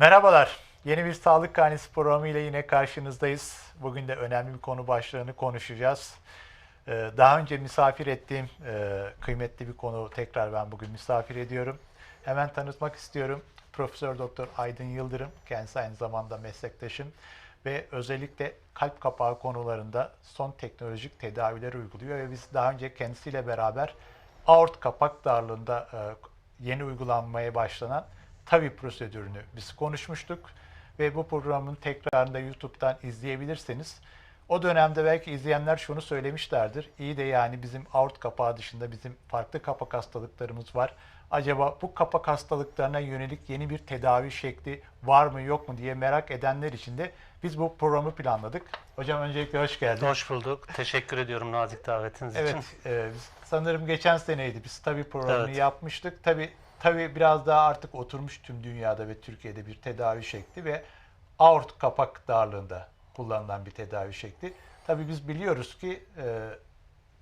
Merhabalar. Yeni bir Sağlık Karnesi programı ile yine karşınızdayız. Bugün de önemli bir konu başlığını konuşacağız. Ee, Daha önce misafir ettiğim e, kıymetli bir konu tekrar ben bugün misafir ediyorum. Hemen tanıtmak istiyorum. Profesör Doktor Aydın Yıldırım, kendisi aynı zamanda meslektaşım ve özellikle kalp kapağı konularında son teknolojik tedaviler uyguluyor ve biz daha önce kendisiyle beraber aort kapak darlığında e, yeni uygulanmaya başlanan TAVI prosedürünü biz konuşmuştuk ve bu programın tekrarında YouTube'dan izleyebilirseniz o dönemde belki izleyenler şunu söylemişlerdir. İyi de yani bizim aort kapağı dışında bizim farklı kapak hastalıklarımız var. Acaba bu kapak hastalıklarına yönelik yeni bir tedavi şekli var mı yok mu diye merak edenler için de biz bu programı planladık. Hocam öncelikle hoş geldin. Hoş bulduk. Teşekkür ediyorum nazik davetiniz için. Evet, e, biz sanırım geçen seneydi biz tabii programını Evet. yapmıştık. Tabii tabii biraz daha artık oturmuş tüm dünyada ve Türkiye'de bir tedavi şekli ve aort kapak darlığında kullanılan bir tedavi şekli. Tabii biz biliyoruz ki e,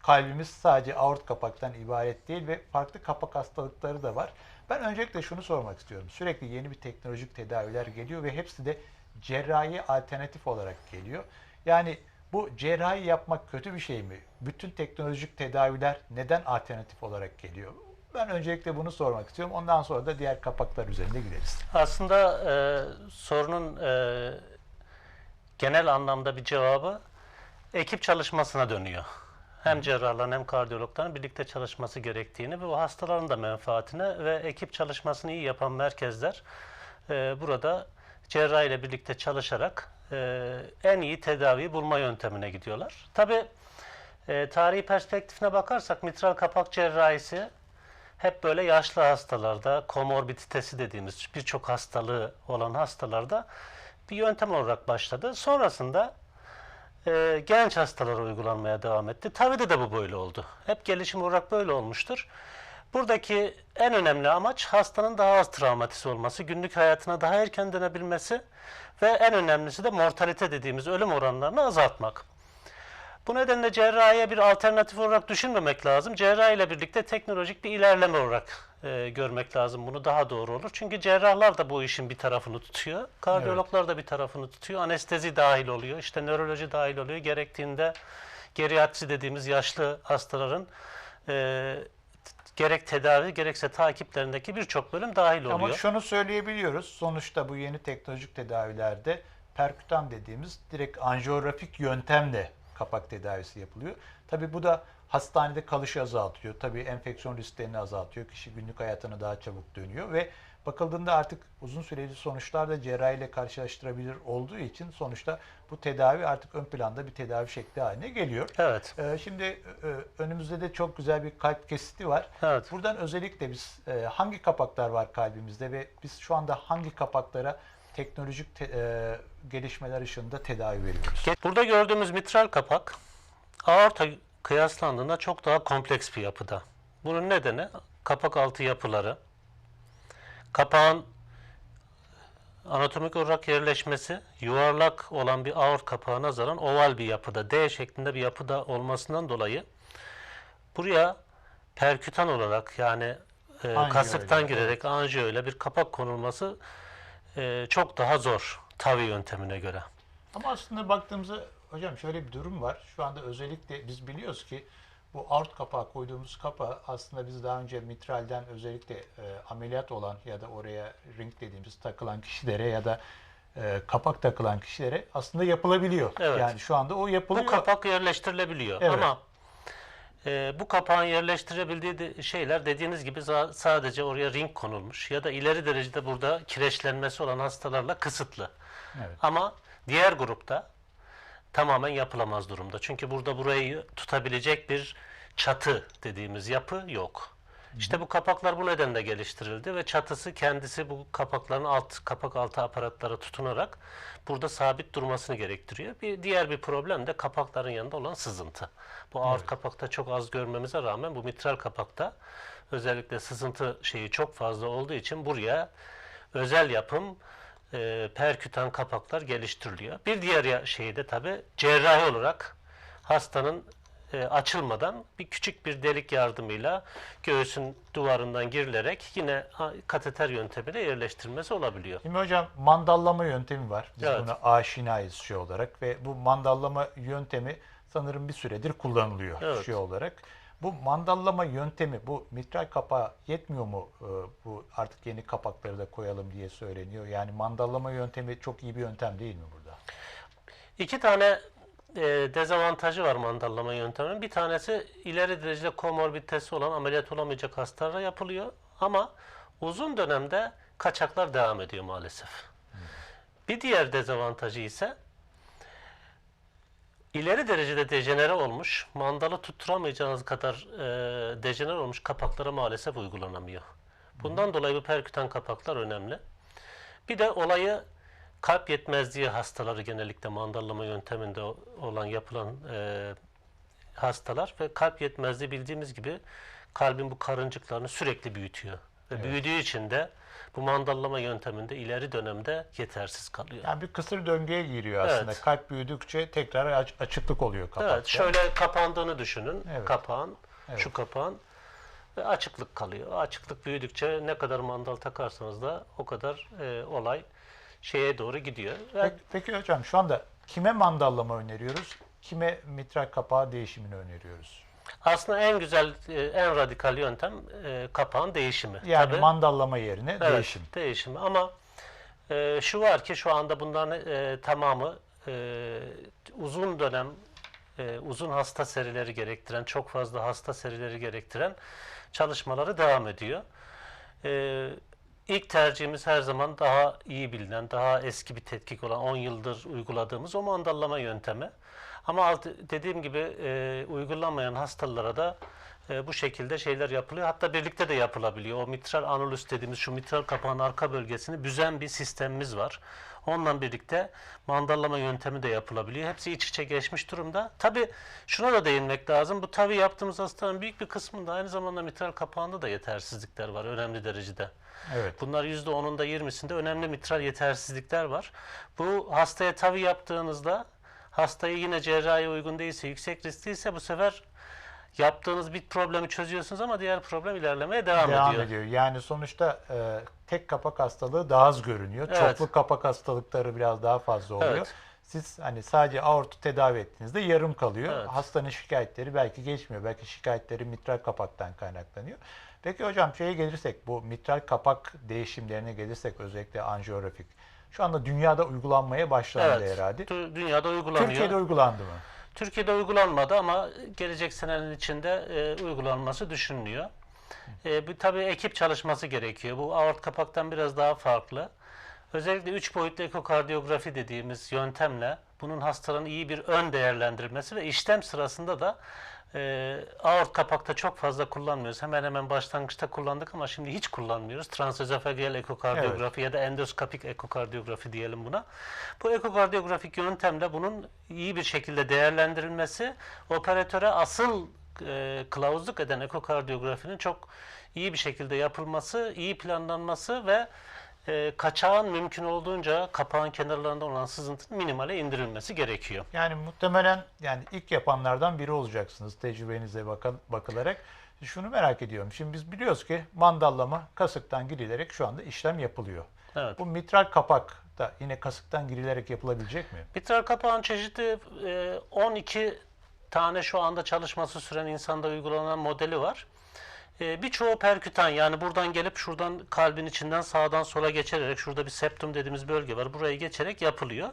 kalbimiz sadece aort kapaktan ibaret değil ve farklı kapak hastalıkları da var. Ben öncelikle şunu sormak istiyorum. Sürekli yeni bir teknolojik tedaviler geliyor ve hepsi de cerrahi alternatif olarak geliyor. Yani bu cerrahi yapmak kötü bir şey mi? Bütün teknolojik tedaviler neden alternatif olarak geliyor? Ben öncelikle bunu sormak istiyorum. Ondan sonra da diğer kapaklar üzerinde gideriz. Aslında e, sorunun e, genel anlamda bir cevabı ekip çalışmasına dönüyor. Hem cerrahların hem kardiyologların birlikte çalışması gerektiğini ve bu hastaların da menfaatine ve ekip çalışmasını iyi yapan merkezler e, burada cerrah ile birlikte çalışarak e, en iyi tedaviyi bulma yöntemine gidiyorlar. Tabii e, tarihi perspektifine bakarsak mitral kapak cerrahisi hep böyle yaşlı hastalarda, komorbiditesi dediğimiz birçok hastalığı olan hastalarda bir yöntem olarak başladı. Sonrasında e, genç hastalara uygulanmaya devam etti. Tabii de de bu böyle oldu. Hep gelişim olarak böyle olmuştur. Buradaki en önemli amaç hastanın daha az travmatisi olması, günlük hayatına daha erken dönebilmesi ve en önemlisi de mortalite dediğimiz ölüm oranlarını azaltmak. Bu nedenle cerrahiye bir alternatif olarak düşünmemek lazım. Cerrahi ile birlikte teknolojik bir ilerleme olarak e, görmek lazım. Bunu daha doğru olur. Çünkü cerrahlar da bu işin bir tarafını tutuyor. Kardiyologlar da bir tarafını tutuyor. Anestezi dahil oluyor. işte nöroloji dahil oluyor. Gerektiğinde geriatri dediğimiz yaşlı hastaların e, gerek tedavi gerekse takiplerindeki birçok bölüm dahil oluyor. Ama şunu söyleyebiliyoruz. Sonuçta bu yeni teknolojik tedavilerde perkütan dediğimiz direkt anjiyografik yöntemle kapak tedavisi yapılıyor. Tabii bu da hastanede kalışı azaltıyor. Tabii enfeksiyon risklerini azaltıyor. Kişi günlük hayatına daha çabuk dönüyor ve bakıldığında artık uzun süreli sonuçlar da cerrahiyle karşılaştırabilir olduğu için sonuçta bu tedavi artık ön planda bir tedavi şekli haline geliyor. Evet. Ee, Şimdi e, önümüzde de çok güzel bir kalp kesiti var. Evet. Buradan özellikle biz e, hangi kapaklar var kalbimizde ve biz şu anda hangi kapaklara teknolojik te- e, gelişmeler ışığında tedavi veriyoruz? Burada gördüğümüz mitral kapak aorta kıyaslandığında çok daha kompleks bir yapıda. Bunun nedeni kapak altı yapıları, kapağın anatomik olarak yerleşmesi yuvarlak olan bir aort kapağı nazaran oval bir yapıda, D şeklinde bir yapıda olmasından dolayı buraya perkütan olarak yani e, kasıktan girerek anjiyo ile bir kapak konulması e, çok daha zor TAVI yöntemine göre. Ama aslında baktığımızda hocam şöyle bir durum var. Şu anda özellikle biz biliyoruz ki bu aort kapağı koyduğumuz kapağı aslında biz daha önce mitralden özellikle e, ameliyat olan ya da oraya ring dediğimiz takılan kişilere ya da e, kapak takılan kişilere aslında yapılabiliyor. Evet. Yani şu anda o yapılıyor. Bu kapak yerleştirilebiliyor Evet. ama e, bu kapağın yerleştirebildiği de- şeyler dediğiniz gibi sadece oraya ring konulmuş ya da ileri derecede burada kireçlenmesi olan hastalarla kısıtlı. Evet. Ama diğer grupta tamamen yapılamaz durumda. Çünkü burada burayı tutabilecek bir çatı dediğimiz yapı yok. İşte bu kapaklar bu nedenle geliştirildi ve çatısı kendisi bu kapakların alt kapak altı aparatlara tutunarak burada sabit durmasını gerektiriyor. Bir diğer bir problem de kapakların yanında olan sızıntı. Bu aort kapakta çok az görmemize rağmen bu mitral kapakta özellikle sızıntı şeyi çok fazla olduğu için buraya özel yapım e, perkütan kapaklar geliştiriliyor. Bir diğer ya- şey de tabi cerrahi olarak hastanın e, açılmadan bir küçük bir delik yardımıyla göğsün duvarından girilerek yine kateter yöntemiyle yerleştirilmesi olabiliyor. Şimdi hocam mandallama yöntemi var. Biz Evet. buna aşinayız şey olarak ve bu mandallama yöntemi sanırım bir süredir kullanılıyor Evet. şey olarak. Bu mandallama yöntemi bu mitral kapağı yetmiyor mu? Ee, Bu artık yeni kapakları da koyalım diye söyleniyor. Yani mandallama yöntemi çok iyi bir yöntem değil mi burada? İki tane e, dezavantajı var mandallama yönteminin. Bir tanesi ileri derecede komorbiditesi olan ameliyat olamayacak hastalara yapılıyor. Ama uzun dönemde kaçaklar devam ediyor maalesef. Bir diğer dezavantajı ise ileri derecede dejenere olmuş, mandalı tutturamayacağınız kadar e, dejenere olmuş kapaklara maalesef uygulanamıyor. Bundan dolayı bu perkütan kapaklar önemli. Bir de olayı kalp yetmezliği hastaları genellikle mandallama yönteminde olan yapılan e, hastalar ve kalp yetmezliği bildiğimiz gibi kalbin bu karıncıklarını sürekli büyütüyor. Ve büyüdüğü için de bu mandallama yönteminde ileri dönemde yetersiz kalıyor. Yani bir kısır döngüye giriyor aslında. Evet. Kalp büyüdükçe tekrar aç- açıklık oluyor kapakta. Evet, şöyle kapandığını düşünün. Evet. Kapağın, Evet. şu kapağın ve açıklık kalıyor. Açıklık büyüdükçe ne kadar mandal takarsanız da o kadar e, olay şeye doğru gidiyor. Peki, peki hocam şu anda kime mandallama öneriyoruz? Kime mitral kapağı değişimini öneriyoruz? Aslında en güzel, e, en radikal yöntem e, kapağın değişimi. Yani Tabii, mandallama yerine evet, değişim. Değişimi ama e, şu var ki şu anda bunların e, tamamı e, uzun dönem, e, uzun hasta serileri gerektiren, çok fazla hasta serileri gerektiren çalışmaları devam ediyor. E, ilk tercihimiz her zaman daha iyi bilinen, daha eski bir tetkik olan 10 yıldır uyguladığımız o mandallama yöntemi. Ama dediğim gibi e, uygulanmayan hastalara da e, bu şekilde şeyler yapılıyor. Hatta birlikte de yapılabiliyor. O mitral anulus dediğimiz şu mitral kapağın arka bölgesini büzen bir sistemimiz var. Onunla birlikte mandallama yöntemi de yapılabiliyor. Hepsi iç içe geçmiş durumda. Tabi şuna da değinmek lazım. Bu tabi yaptığımız hastaların büyük bir kısmında aynı zamanda mitral kapağında da yetersizlikler var önemli derecede. Evet. Bunlar %10'unda 20'sinde önemli mitral yetersizlikler var. Bu hastaya tavi yaptığınızda hastayı yine cerrahi uygun değilse, yüksek riskliyse bu sefer yaptığınız bir problemi çözüyorsunuz ama diğer problem ilerlemeye devam, Devam ediyor. ediyor. Yani sonuçta e, tek kapak hastalığı daha az görünüyor. Evet. Çoklu kapak hastalıkları biraz daha fazla oluyor. Evet. Siz hani sadece aortu tedavi ettiğinizde yarım kalıyor. Evet. Hastanın şikayetleri belki geçmiyor. Belki şikayetleri mitral kapaktan kaynaklanıyor. Peki hocam şeye gelirsek bu mitral kapak değişimlerine gelirsek özellikle anjiyografik. Şu anda dünyada uygulanmaya başlandı Evet. herhalde. Dü- Dünyada uygulanıyor. Türkiye'de uygulandı mı? Türkiye'de uygulanmadı ama gelecek senenin içinde e, uygulanması düşünülüyor. E, bu tabii ekip çalışması gerekiyor. Bu aort kapaktan biraz daha farklı. Özellikle üç boyutlu ekokardiyografi dediğimiz yöntemle bunun hastaların iyi bir ön değerlendirilmesi ve işlem sırasında da e, aort kapakta çok fazla kullanmıyoruz. Hemen hemen başlangıçta kullandık ama şimdi hiç kullanmıyoruz. Transözofageal ekokardiyografi ya da endoskopik ekokardiyografi diyelim buna. Bu ekokardiyografik yöntemle bunun iyi bir şekilde değerlendirilmesi operatöre asıl e, kılavuzluk eden ekokardiyografinin çok iyi bir şekilde yapılması, iyi planlanması ve e, kaçağın mümkün olduğunca kapağın kenarlarında olan sızıntının minimale indirilmesi gerekiyor. Yani muhtemelen yani ilk yapanlardan biri olacaksınız tecrübenize bakı- bakılarak. Şunu merak ediyorum. Şimdi biz biliyoruz ki mandallama kasıktan girilerek şu anda işlem yapılıyor. Evet. Bu mitral kapak da yine kasıktan girilerek yapılabilecek mi? Mitral kapağın çeşitli e, 12 tane şu anda çalışması süren insanda uygulanan modeli var. E, Birçoğu perkütan yani buradan gelip şuradan kalbin içinden sağdan sola geçerek şurada bir septum dediğimiz bölge var. Burayı geçerek yapılıyor.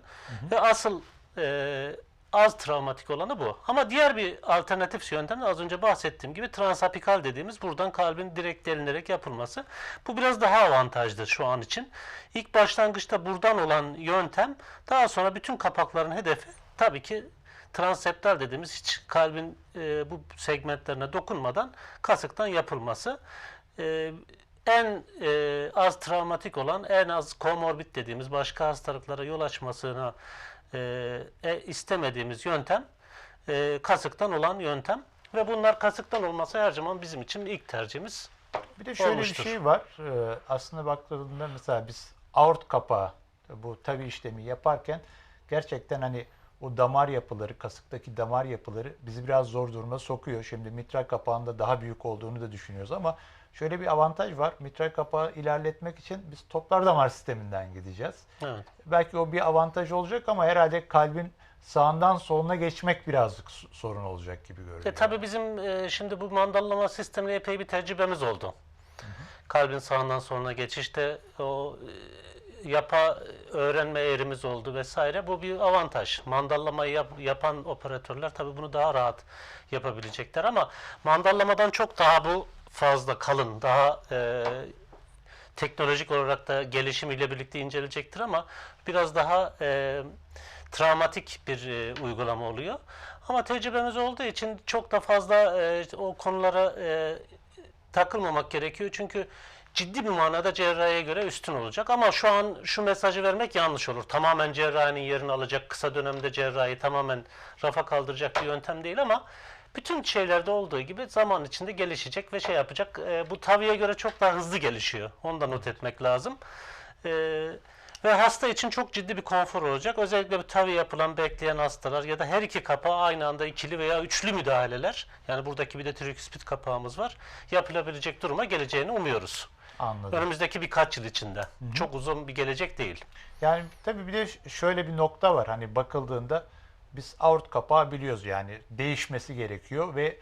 Ve asıl e, az travmatik olanı bu. Ama diğer bir alternatif yöntem de az önce bahsettiğim gibi transapikal dediğimiz buradan kalbin direkt delinerek yapılması. Bu biraz daha avantajlı şu an için. İlk başlangıçta buradan olan yöntem daha sonra bütün kapakların hedefi tabii ki transeptal dediğimiz hiç kalbin e, bu segmentlerine dokunmadan kasıktan yapılması. E, en e, az travmatik olan, en az komorbid dediğimiz başka hastalıklara yol açmasına e, e, istemediğimiz yöntem e, kasıktan olan yöntem ve bunlar kasıktan olması her zaman bizim için ilk tercihimiz. Bir de şöyle Olmuştur. bir şey var. Ee, aslında baktığında mesela biz aort kapağı bu tabi işlemi yaparken gerçekten hani o damar yapıları, kasıktaki damar yapıları bizi biraz zor duruma sokuyor. Şimdi mitral kapağında daha büyük olduğunu da düşünüyoruz ama şöyle bir avantaj var. Mitral kapağı ilerletmek için biz toplar damar sisteminden gideceğiz. Evet. Belki o bir avantaj olacak ama herhalde kalbin sağından soluna geçmek birazcık sorun olacak gibi görünüyor. E, tabii bizim e, şimdi bu mandallama sistemine epey bir tecrübemiz oldu. Kalbin sağından soluna geçişte o e, yapa öğrenme eğrimiz oldu vesaire. Bu bir avantaj. Mandallamayı yap- yapan operatörler tabii bunu daha rahat yapabilecekler ama mandallamadan çok daha bu fazla kalın, daha e, teknolojik olarak da gelişimiyle birlikte incelecektir ama biraz daha e, travmatik bir e, uygulama oluyor. Ama tecrübemiz olduğu için çok da fazla e, o konulara e, takılmamak gerekiyor. Çünkü ciddi bir manada cerrahiye göre üstün olacak. Ama şu an şu mesajı vermek yanlış olur. Tamamen cerrahinin yerini alacak, kısa dönemde cerrahi tamamen rafa kaldıracak bir yöntem değil ama bütün şeylerde olduğu gibi zaman içinde gelişecek ve şey yapacak. E, bu taviye göre çok daha hızlı gelişiyor. Onu da not etmek lazım. E, ve hasta için çok ciddi bir konfor olacak. Özellikle bu tavi yapılan bekleyen hastalar ya da her iki kapağı aynı anda ikili veya üçlü müdahaleler. Yani buradaki bir de tricuspid kapağımız var. Yapılabilecek duruma geleceğini umuyoruz. Anladım. Önümüzdeki birkaç yıl içinde. Çok uzun bir gelecek değil. Yani tabii bir de şöyle bir nokta var. Hani bakıldığında biz aort kapağı biliyoruz yani değişmesi gerekiyor ve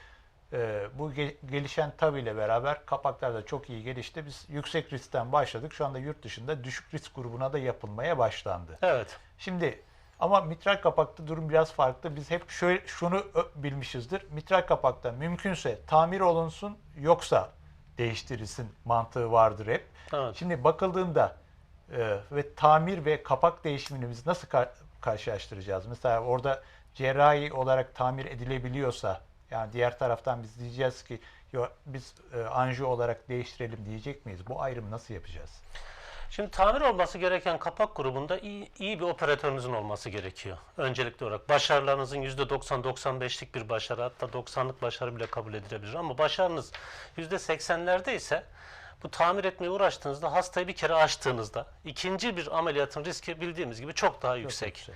e, bu ge- gelişen tabi ile beraber kapaklar da çok iyi gelişti. Biz yüksek riskten başladık. Şu anda yurt dışında düşük risk grubuna da yapılmaya başlandı. Evet. Şimdi ama mitral kapakta durum biraz farklı. Biz hep şöyle şunu bilmişizdir. Mitral kapakta mümkünse tamir olunsun yoksa değiştirilsin mantığı vardır hep. Evet. Şimdi bakıldığında e, ve tamir ve kapak değişimini biz nasıl kar- karşılaştıracağız? Mesela orada cerrahi olarak tamir edilebiliyorsa yani diğer taraftan biz diyeceğiz ki "Yo, biz e, anjiyo olarak değiştirelim diyecek miyiz? Bu ayrımı nasıl yapacağız? Şimdi tamir olması gereken kapak grubunda iyi, iyi bir operatörünüzün olması gerekiyor. Öncelikli olarak başarılarınızın %90-95'lik bir başarı hatta 90'lık başarı bile kabul edilebilir. Ama başarınız %80'lerde ise bu tamir etmeye uğraştığınızda hastayı bir kere açtığınızda ikinci bir ameliyatın riski bildiğimiz gibi çok daha yüksek. yüksek.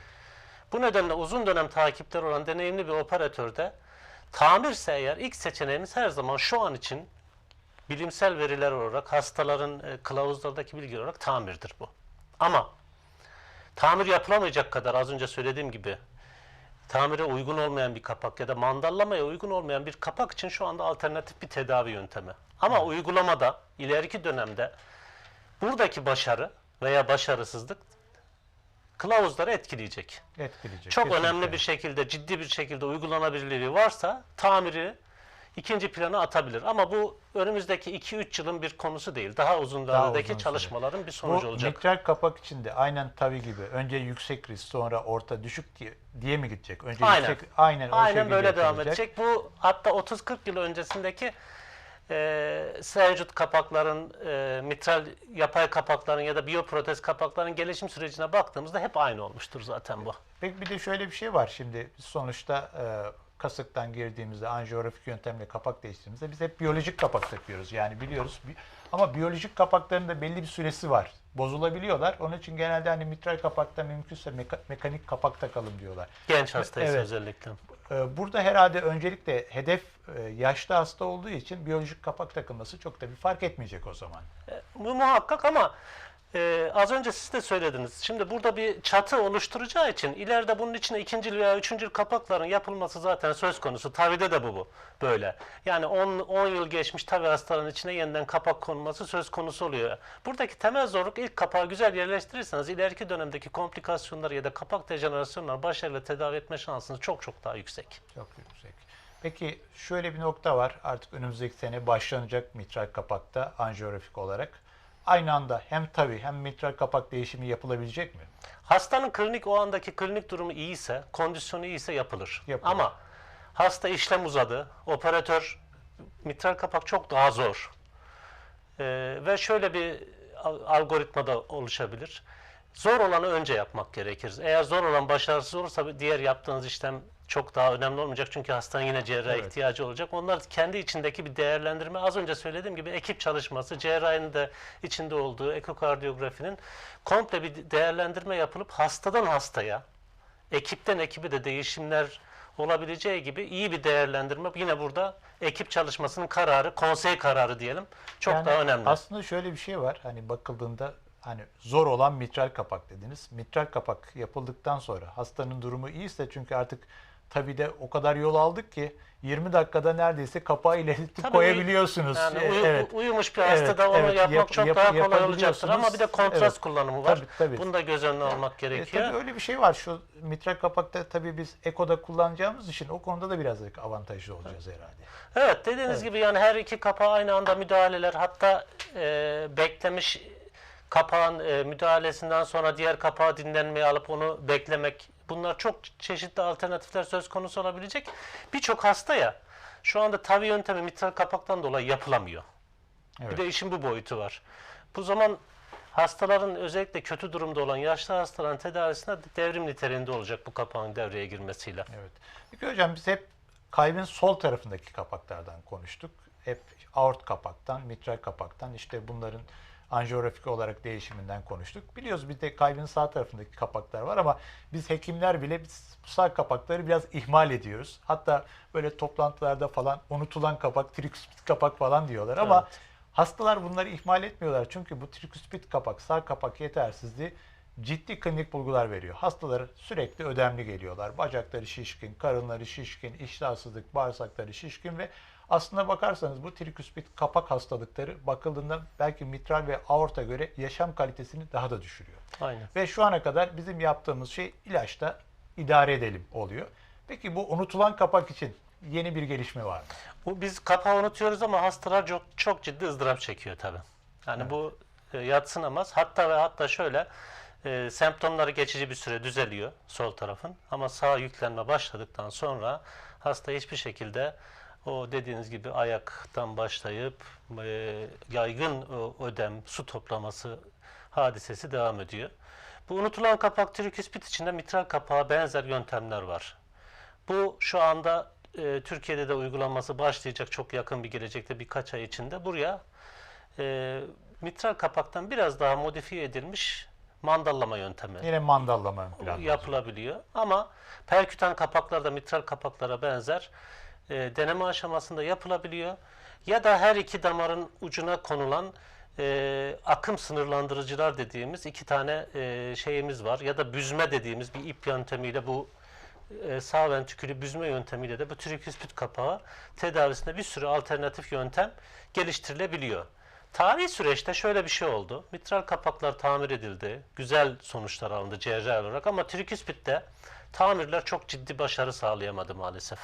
Bu nedenle uzun dönem takipleri olan deneyimli bir operatörde tamirse eğer ilk seçeneğimiz her zaman şu an için bilimsel veriler olarak hastaların e, kılavuzlardaki bilgi olarak tamirdir bu. Ama tamir yapılamayacak kadar az önce söylediğim gibi tamire uygun olmayan bir kapak ya da mandallamaya uygun olmayan bir kapak için şu anda alternatif bir tedavi yöntemi. Ama uygulamada ileriki dönemde buradaki başarı veya başarısızlık kılavuzları etkileyecek. Etkileyecek. Çok kesinlikle. önemli bir şekilde, ciddi bir şekilde uygulanabilirliği varsa tamiri ikinci plana atabilir. Ama bu önümüzdeki 2-3 yılın bir konusu değil. Daha uzun vadedeki uzun süre. çalışmaların bir sonucu Bu olacak. mitral kapak içinde aynen tabi gibi önce yüksek risk sonra orta düşük diye, diye mi gidecek? Önce Aynen. yüksek aynen, Aynen böyle devam edecek. Bu hatta 30-40 yıl öncesindeki e, Selcut kapakların, e, mitral yapay kapakların ya da biyoprotez kapakların gelişim sürecine baktığımızda hep aynı olmuştur zaten bu. Peki bir de şöyle bir şey var şimdi sonuçta e, kasıktan girdiğimizde anjiyografik yöntemle kapak değiştirdiğimizde biz hep biyolojik kapak takıyoruz. Yani biliyoruz Bi- ama biyolojik kapakların da belli bir süresi var. Bozulabiliyorlar. Onun için genelde hani mitral kapakta mümkünse meka- mekanik kapak takalım diyorlar. Genç hastaysa Evet. özellikle. Ee, Burada herhalde öncelikle hedef e, yaşlı hasta olduğu için biyolojik kapak takılması çok da bir fark etmeyecek o zaman. Bu muhakkak ama e, az önce siz de söylediniz. Şimdi burada bir çatı oluşturacağı için ileride bunun içine ikinci veya üçüncü kapakların yapılması zaten söz konusu. Tavide de bu, bu böyle. Yani 10 10 yıl geçmiş tavi hastaların içine yeniden kapak konması söz konusu oluyor. Buradaki temel zorluk ilk kapağı güzel yerleştirirseniz ileriki dönemdeki komplikasyonları ya da kapak dejenerasyonları başarıyla tedavi etme şansınız çok çok daha yüksek. Çok yüksek. Peki şöyle bir nokta var. Artık önümüzdeki sene başlanacak mitral kapakta anjiyografik olarak. Aynı anda hem tabii hem mitral kapak değişimi yapılabilecek mi? Hastanın klinik o andaki klinik durumu iyiyse, kondisyonu iyiyse yapılır. Yapılır. Ama hasta işlem uzadı, operatör mitral kapak çok daha zor. Ee, ve şöyle bir al- algoritma da oluşabilir. Zor olanı önce yapmak gerekir. Eğer zor olan başarısız olursa diğer yaptığınız işlem çok daha önemli olmayacak. Çünkü hastanın yine cerrahi Evet. ihtiyacı olacak. Onlar kendi içindeki bir değerlendirme. Az önce söylediğim gibi ekip çalışması, cerrahinin de içinde olduğu ekokardiyografinin komple bir değerlendirme yapılıp hastadan hastaya ekipten ekibe de değişimler olabileceği gibi iyi bir değerlendirme yine burada ekip çalışmasının kararı, konsey kararı diyelim çok Yani daha önemli. Aslında şöyle bir şey var. Hani bakıldığında hani zor olan mitral kapak dediniz. Mitral kapak yapıldıktan sonra hastanın durumu iyiyse çünkü artık tabii de o kadar yol aldık ki 20 dakikada neredeyse kapağı ilerletip Tabii koyabiliyorsunuz. Yani uyu- evet. uyumuş bir hastada Evet, onu evet. yapmak Yap- çok yap- daha kolay olacaktır ama bir de kontrast Evet. kullanımı var. Tabii, tabii. Bunu da göz önüne almak E, gerekiyor. tabii öyle bir şey var. Şu mitral kapakta tabii biz ekoda kullanacağımız için o konuda da biraz avantajlı olacağız herhalde. Evet dediğiniz gibi yani her iki kapağa aynı anda müdahaleler hatta e, beklemiş kapağın e, müdahalesinden sonra diğer kapağı dinlenmeye alıp onu beklemek bunlar çok çeşitli alternatifler söz konusu olabilecek. Birçok hastaya şu anda tavi yöntemi mitral kapaktan dolayı yapılamıyor. Evet. Bir de işin bu boyutu var. Bu zaman hastaların özellikle kötü durumda olan yaşlı hastaların tedavisinde devrim niteliğinde olacak bu kapağın devreye girmesiyle. Evet. Peki hocam biz hep kalbin sol tarafındaki kapaklardan konuştuk. Hep aort kapaktan, mitral kapaktan işte bunların anjiyografik olarak değişiminden konuştuk. Biliyoruz bir de kalbin sağ tarafındaki kapaklar var ama biz hekimler bile biz bu sağ kapakları biraz ihmal ediyoruz. Hatta böyle toplantılarda falan unutulan kapak, triküspit kapak falan diyorlar ama Evet. hastalar bunları ihmal etmiyorlar. Çünkü bu triküspit kapak, sağ kapak yetersizliği ciddi klinik bulgular veriyor. Hastalar sürekli ödemli geliyorlar. Bacakları şişkin, karınları şişkin, iştahsızlık, bağırsakları şişkin ve aslında bakarsanız bu triküspit kapak hastalıkları bakıldığında belki mitral ve aorta göre yaşam kalitesini daha da düşürüyor. Aynen. Ve şu ana kadar bizim yaptığımız şey ilaçta idare edelim oluyor. Peki bu unutulan kapak için yeni bir gelişme var mı? Bu biz kapağı unutuyoruz ama hastalar çok çok ciddi ızdırap çekiyor tabii. Yani bu e, yatsınamaz. Hatta ve hatta şöyle e, semptomları geçici bir süre düzeliyor sol tarafın ama sağ yüklenme başladıktan sonra hasta hiçbir şekilde o dediğiniz gibi ayaktan başlayıp e, yaygın o ödem, su toplaması hadisesi devam ediyor. Bu unutulan kapak triküspit içinde mitral kapağa benzer yöntemler var. Bu şu anda e, Türkiye'de de uygulanması başlayacak çok yakın bir gelecekte birkaç ay içinde buraya e, mitral kapaktan biraz daha modifiye edilmiş mandallama yöntemi Yine mandallama ön planda. yapılabiliyor. Ama perkütan kapaklarda mitral kapaklara benzer e, deneme aşamasında yapılabiliyor. Ya da her iki damarın ucuna konulan e, akım sınırlandırıcılar dediğimiz iki tane e, şeyimiz var. Ya da büzme dediğimiz bir ip yöntemiyle bu e, sağ ventrikülü büzme yöntemiyle de bu triküspit kapağı tedavisinde bir sürü alternatif yöntem geliştirilebiliyor. Tarihi süreçte şöyle bir şey oldu. Mitral kapaklar tamir edildi. Güzel sonuçlar alındı cerrahi olarak ama triküspitte tamirler çok ciddi başarı sağlayamadı maalesef.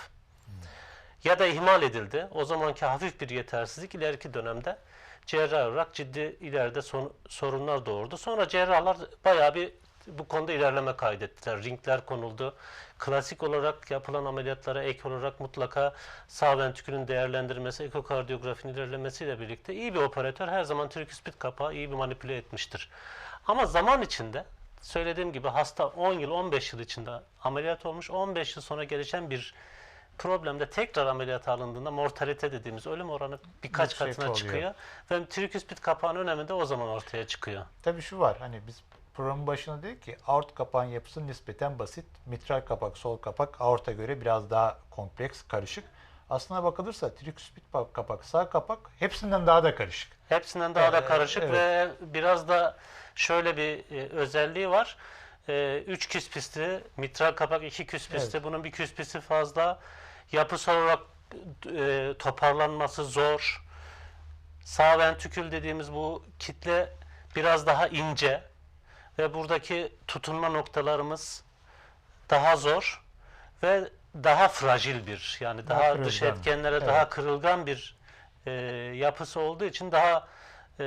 Ya da ihmal edildi. O zamanki hafif bir yetersizlik ileriki dönemde cerrahi olarak ciddi ileride son- sorunlar doğurdu. Sonra cerrahlar bayağı bir bu konuda ilerleme kaydettiler. Ringler konuldu. Klasik olarak yapılan ameliyatlara ek olarak mutlaka sağ ventrikülün değerlendirmesi, ekokardiyografinin ilerlemesiyle birlikte iyi bir operatör her zaman triküspit kapağı iyi bir manipüle etmiştir. Ama zaman içinde söylediğim gibi hasta 10 yıl 15 yıl içinde ameliyat olmuş 15 yıl sonra gelişen bir problemde tekrar ameliyat alındığında mortalite dediğimiz ölüm oranı birkaç Yüksek katına oluyor. çıkıyor. Ve triküspit kapağının önemi de o zaman ortaya çıkıyor. Tabii şu var hani biz programın başında dedik ki aort kapağın yapısı nispeten basit. Mitral kapak, sol kapak aorta göre biraz daha kompleks, karışık. Aslına bakılırsa triküspit kapak, sağ kapak hepsinden daha da karışık. Hepsinden daha da Evet, karışık evet. ve biraz da şöyle bir e, özelliği var. 3 küspisti, mitral kapak 2 küspisti. Evet. Bunun bir küspisi fazla. Yapısal olarak e, toparlanması zor. Sağ ventrikül dediğimiz bu kitle biraz daha ince ve buradaki tutunma noktalarımız daha zor ve daha fragil bir yani Daha daha, dış etkenlere Evet. daha kırılgan bir e, yapısı olduğu için daha e,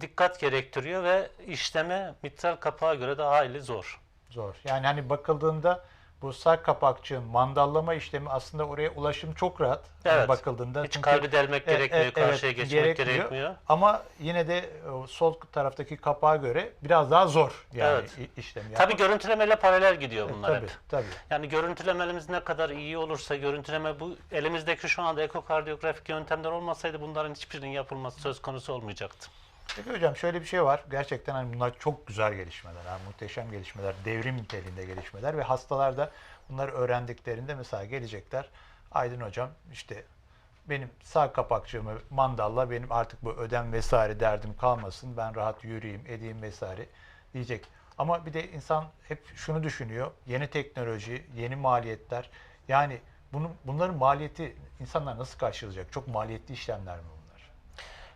dikkat gerektiriyor ve işleme mitral kapağa göre daha hayli zor. Zor. Yani hani bakıldığında bu sağ kapakçığın mandallama işlemi aslında oraya ulaşım çok rahat. Hani Evet. bakıldığında. Hiç Çünkü- kalbi delmek E, e, gerekmiyor, evet, karşıya geçmek gerekmiyor. Ama yine de o sol taraftaki kapağa göre biraz daha zor yani Evet. işlem yapmak. Tabii görüntülemeyle paralel gidiyor E, bunlar tabii, hep. tabii. Yani görüntülemelerimiz ne kadar iyi olursa görüntüleme bu elimizdeki şu anda ekokardiyografik yöntemler olmasaydı bunların hiçbirinin yapılması söz konusu olmayacaktı. Peki hocam şöyle bir şey var. Gerçekten hani bunlar çok güzel gelişmeler, yani muhteşem gelişmeler, devrim niteliğinde gelişmeler ve hastalar da bunları öğrendiklerinde mesela gelecekler. Aydın hocam işte benim sağ kapakçığımı mandalla benim artık bu ödem vesaire derdim kalmasın. Ben rahat yürüyeyim, edeyim vesaire diyecek. Ama bir de insan hep şunu düşünüyor. Yeni teknoloji, yeni maliyetler. Yani bunun bunların maliyeti insanlar nasıl karşılayacak? Çok maliyetli işlemler mi bunlar?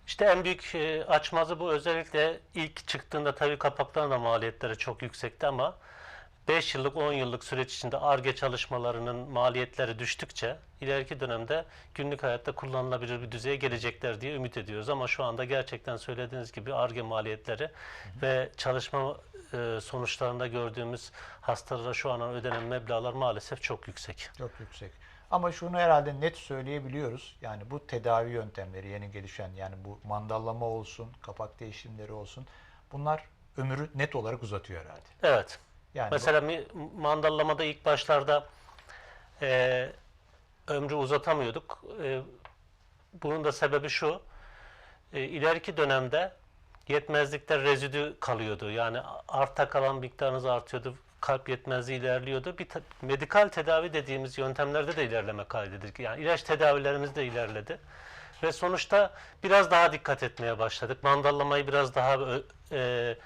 İşte en büyük e, açmazı bu. Özellikle ilk çıktığında tabii kapakların da maliyetleri çok yüksekti ama 5 yıllık 10 yıllık süreç içinde ARGE çalışmalarının maliyetleri düştükçe ileriki dönemde günlük hayatta kullanılabilir bir düzeye gelecekler diye ümit ediyoruz. Ama şu anda gerçekten söylediğiniz gibi ARGE maliyetleri ve çalışma e, sonuçlarında gördüğümüz hastalara şu an ödenen meblağlar maalesef çok yüksek. Çok yüksek. Ama şunu herhalde net söyleyebiliyoruz. Yani bu tedavi yöntemleri yeni gelişen yani bu mandallama olsun, kapak değişimleri olsun. Bunlar ömrü net olarak uzatıyor herhalde. Evet. Yani Mesela mi- mandallamada ilk başlarda e, ömrü uzatamıyorduk. E, bunun da sebebi şu. E, ileriki dönemde yetmezlikte rezidü kalıyordu. Yani arta kalan miktarınız artıyordu. Kalp yetmezliği ilerliyordu. Bir medikal tedavi dediğimiz yöntemlerde de ilerleme kaydedildi. Yani ilaç tedavilerimiz de ilerledi. Ve sonuçta biraz daha dikkat etmeye başladık. Mandallamayı biraz daha e,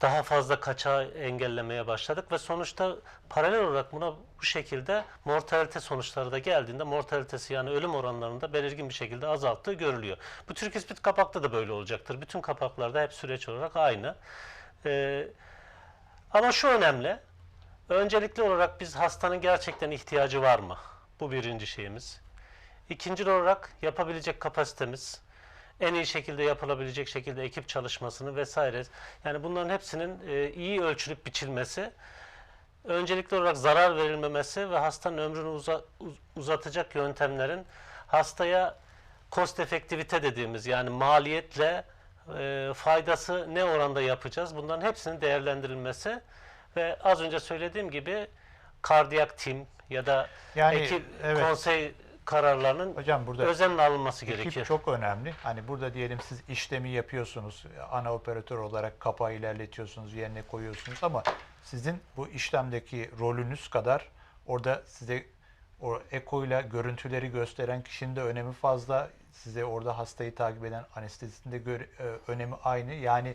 daha fazla kaçağı engellemeye başladık ve sonuçta paralel olarak buna bu şekilde mortalite sonuçları da geldiğinde mortalitesi yani ölüm oranlarında belirgin bir şekilde azalttığı görülüyor. Bu Türk İspit kapakta da böyle olacaktır. Bütün kapaklarda hep süreç olarak aynı. Ee, ama şu önemli. Öncelikli olarak biz hastanın gerçekten ihtiyacı var mı? Bu birinci şeyimiz. İkinci olarak yapabilecek kapasitemiz, en iyi şekilde yapılabilecek şekilde ekip çalışmasını vesaire. Yani bunların hepsinin e, iyi ölçülüp biçilmesi, öncelikli olarak zarar verilmemesi ve hastanın ömrünü uza- uz- uzatacak yöntemlerin hastaya cost efektivite dediğimiz yani maliyetle e, faydası ne oranda yapacağız? Bunların hepsinin değerlendirilmesi ve az önce söylediğim gibi kardiyak tim ya da Yani, ekip evet. konsey kararlarının Hocam burada özenle alınması ekip gerekiyor. çok önemli. Hani burada diyelim siz işlemi yapıyorsunuz. Ana operatör olarak kapağı ilerletiyorsunuz, yerine koyuyorsunuz ama sizin bu işlemdeki rolünüz kadar orada size o ekoyla görüntüleri gösteren kişinin de önemi fazla. Size orada hastayı takip eden anestezisinde gö- e, önemi aynı. Yani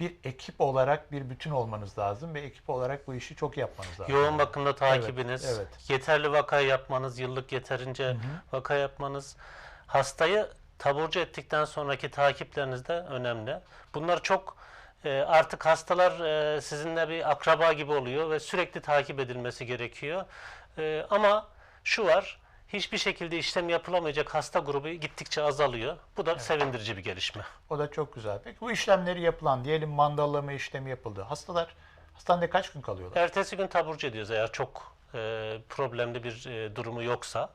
bir ekip olarak bir bütün olmanız lazım ve ekip olarak bu işi çok yapmanız lazım. Yoğun bakımda takibiniz, evet. yeterli vaka yapmanız, yıllık yeterince vaka yapmanız, hastayı taburcu ettikten sonraki takipleriniz de önemli. Bunlar çok e, artık hastalar e, sizinle bir akraba gibi oluyor ve sürekli takip edilmesi gerekiyor. E, ama şu var, hiçbir şekilde işlem yapılamayacak hasta grubu gittikçe azalıyor. Bu da sevindirici bir gelişme. O da çok güzel. Peki bu işlemleri yapılan diyelim mandallama işlemi yapıldı. Hastalar hastanede kaç gün kalıyorlar? Ertesi gün taburcu ediyoruz eğer çok e, problemli bir e, durumu yoksa.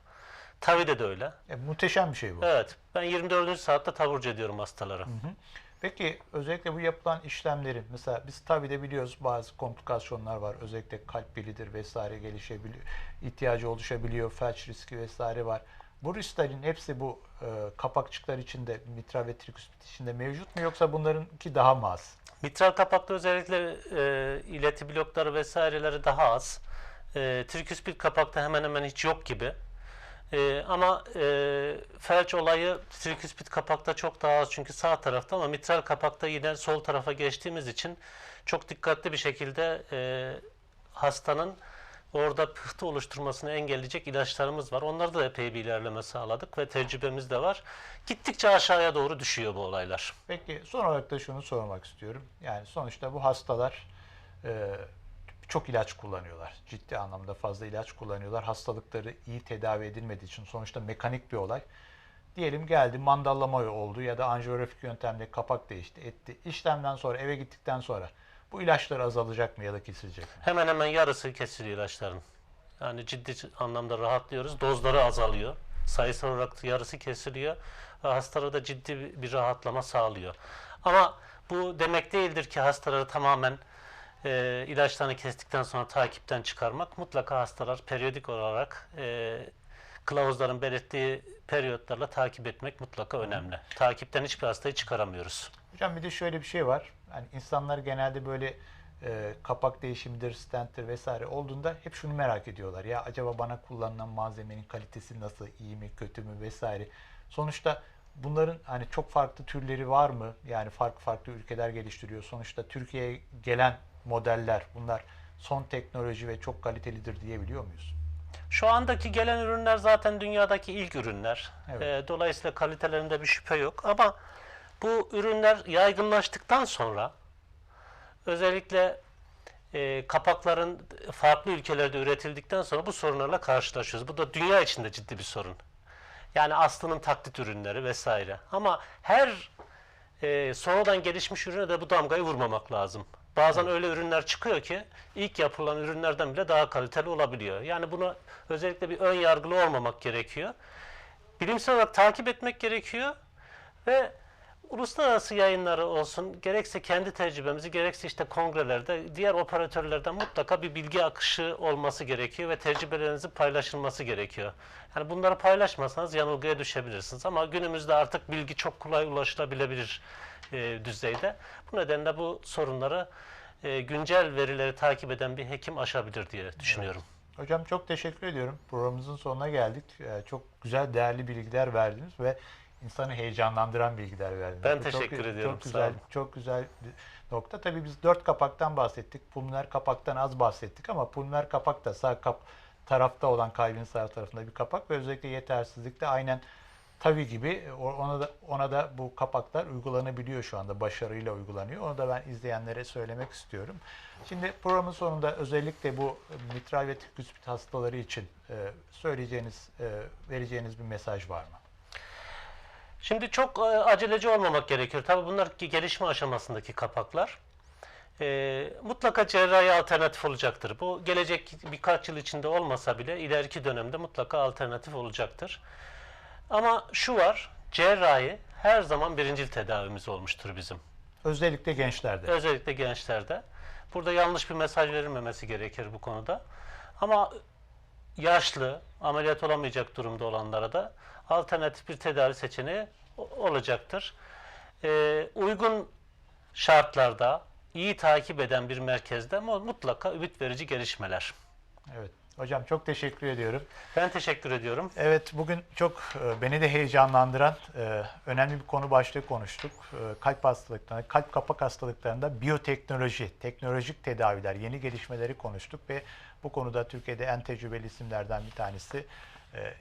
Tavide de öyle. E, muhteşem bir şey bu. Evet. Ben 24. saatte taburcu ediyorum hastaları. Peki özellikle bu yapılan işlemlerin mesela biz tabii de biliyoruz bazı komplikasyonlar var. Özellikle kalp bilidir vesaire gelişebiliyor. ihtiyacı oluşabiliyor. Felç riski vesaire var. Bu risklerin hepsi bu e, kapakçıklar içinde, mitral ve triküspit içinde mevcut mu yoksa bunlarınki daha mı az? Mitral kapakta özellikle e, ileti blokları vesaireleri daha az. E, triküspit kapakta hemen hemen hiç yok gibi. E, ama e, felç olayı triküspit kapakta çok daha az çünkü sağ tarafta ama mitral kapakta yine sol tarafa geçtiğimiz için çok dikkatli bir şekilde e, hastanın orada pıhtı oluşturmasını engelleyecek ilaçlarımız var. Onlarda da epey bir ilerleme sağladık ve tecrübemiz de var. Gittikçe aşağıya doğru düşüyor bu olaylar. Peki son olarak da şunu sormak istiyorum. Yani sonuçta bu hastalar e, çok ilaç kullanıyorlar. Ciddi anlamda fazla ilaç kullanıyorlar. Hastalıkları iyi tedavi edilmediği için sonuçta mekanik bir olay. Diyelim geldi mandallama oldu ya da anjiyografik yöntemle kapak değişti etti. İşlemden sonra eve gittikten sonra bu ilaçlar azalacak mı ya da kesilecek mi? Hemen hemen yarısı kesiliyor ilaçların. Yani ciddi anlamda rahatlıyoruz. Dozları azalıyor. Sayısal olarak yarısı kesiliyor. Hastalara da ciddi bir rahatlama sağlıyor. Ama bu demek değildir ki hastaları tamamen e, ilaçlarını kestikten sonra takipten çıkarmak. Mutlaka hastalar periyodik olarak e, kılavuzların belirttiği periyotlarla takip etmek mutlaka önemli. Takipten hiçbir hastayı çıkaramıyoruz. Hocam bir de şöyle bir şey var. Hani insanlar genelde böyle e, kapak değişimidir, stenttir vesaire olduğunda hep şunu merak ediyorlar. Ya acaba bana kullanılan malzemenin kalitesi nasıl, iyi mi, kötü mü vesaire. Sonuçta bunların hani çok farklı türleri var mı? Yani farklı farklı ülkeler geliştiriyor. Sonuçta Türkiye'ye gelen modeller bunlar son teknoloji ve çok kalitelidir diyebiliyor muyuz? Şu andaki gelen ürünler zaten dünyadaki ilk ürünler. Evet. Ee, dolayısıyla kalitelerinde bir şüphe yok. Ama bu ürünler yaygınlaştıktan sonra özellikle e, kapakların farklı ülkelerde üretildikten sonra bu sorunlarla karşılaşıyoruz. Bu da dünya içinde ciddi bir sorun. Yani Aslı'nın taklit ürünleri vesaire. Ama her e, sonradan gelişmiş ürüne de bu damgayı vurmamak lazım. Bazen öyle ürünler çıkıyor ki ilk yapılan ürünlerden bile daha kaliteli olabiliyor. Yani buna özellikle bir ön yargılı olmamak gerekiyor. Bilimsel olarak takip etmek gerekiyor ve uluslararası yayınları olsun, gerekse kendi tecrübemizi, gerekse işte kongrelerde diğer operatörlerden mutlaka bir bilgi akışı olması gerekiyor ve tecrübelerinizin paylaşılması gerekiyor. Yani bunları paylaşmasanız yanılgıya düşebilirsiniz ama günümüzde artık bilgi çok kolay ulaşılabilebilir e, düzeyde. Bu nedenle bu sorunları e, güncel verileri takip eden bir hekim aşabilir diye düşünüyorum. Hocam çok teşekkür ediyorum. Programımızın sonuna geldik. Ee, Çok güzel, değerli bilgiler verdiniz ve insanı heyecanlandıran bilgiler verdiniz. Ben Bu teşekkür çok, ediyorum, Çok güzel, çok güzel bir nokta. Tabii biz dört kapaktan bahsettik. Pulmoner kapaktan az bahsettik ama pulmoner kapak da sağ kap tarafta olan kalbin sağ tarafında bir kapak ve özellikle yetersizlikte aynen tabii gibi o- ona da ona da bu kapaklar uygulanabiliyor şu anda başarıyla uygulanıyor. Onu da ben izleyenlere söylemek istiyorum. Şimdi programın sonunda özellikle bu mitral ve triküspit hastaları için e, söyleyeceğiniz, e, vereceğiniz bir mesaj var mı? Şimdi çok e, aceleci olmamak gerekiyor. Tabii bunlar gelişme aşamasındaki kapaklar. E, mutlaka cerrahi alternatif olacaktır. Bu gelecek birkaç yıl içinde olmasa bile ileriki dönemde mutlaka alternatif olacaktır. Ama şu var, cerrahi her zaman birincil tedavimiz olmuştur bizim. Özellikle gençlerde. Özellikle gençlerde. Burada yanlış bir mesaj verilmemesi gerekir bu konuda. Ama yaşlı, ameliyat olamayacak durumda olanlara da alternatif bir tedavi seçeneği olacaktır. Ee, uygun şartlarda iyi takip eden bir merkezde mu- mutlaka ümit verici gelişmeler. Evet. Hocam çok teşekkür ediyorum. Ben teşekkür ediyorum. Evet bugün çok e, beni de heyecanlandıran e, önemli bir konu başlığı konuştuk. E, Kalp hastalıklarında, kalp kapak hastalıklarında biyoteknoloji, teknolojik tedaviler, yeni gelişmeleri konuştuk ve bu konuda Türkiye'de en tecrübeli isimlerden bir tanesi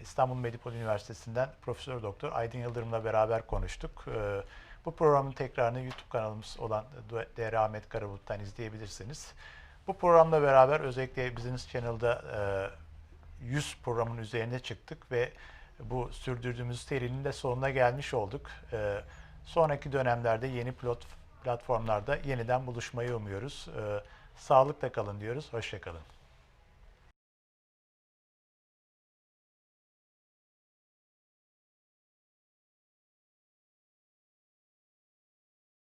İstanbul Medipol Üniversitesi'nden Profesör Doktor Aydın Yıldırım'la beraber konuştuk. Bu programın tekrarını YouTube kanalımız olan DR Ahmet Karabulut'tan izleyebilirsiniz. Bu programla beraber özellikle Business Channel'da e, 100 programın üzerine çıktık ve bu sürdürdüğümüz serinin de sonuna gelmiş olduk. E, sonraki dönemlerde yeni pilot platformlarda yeniden buluşmayı umuyoruz. E, sağlıkla kalın diyoruz. Hoşçakalın.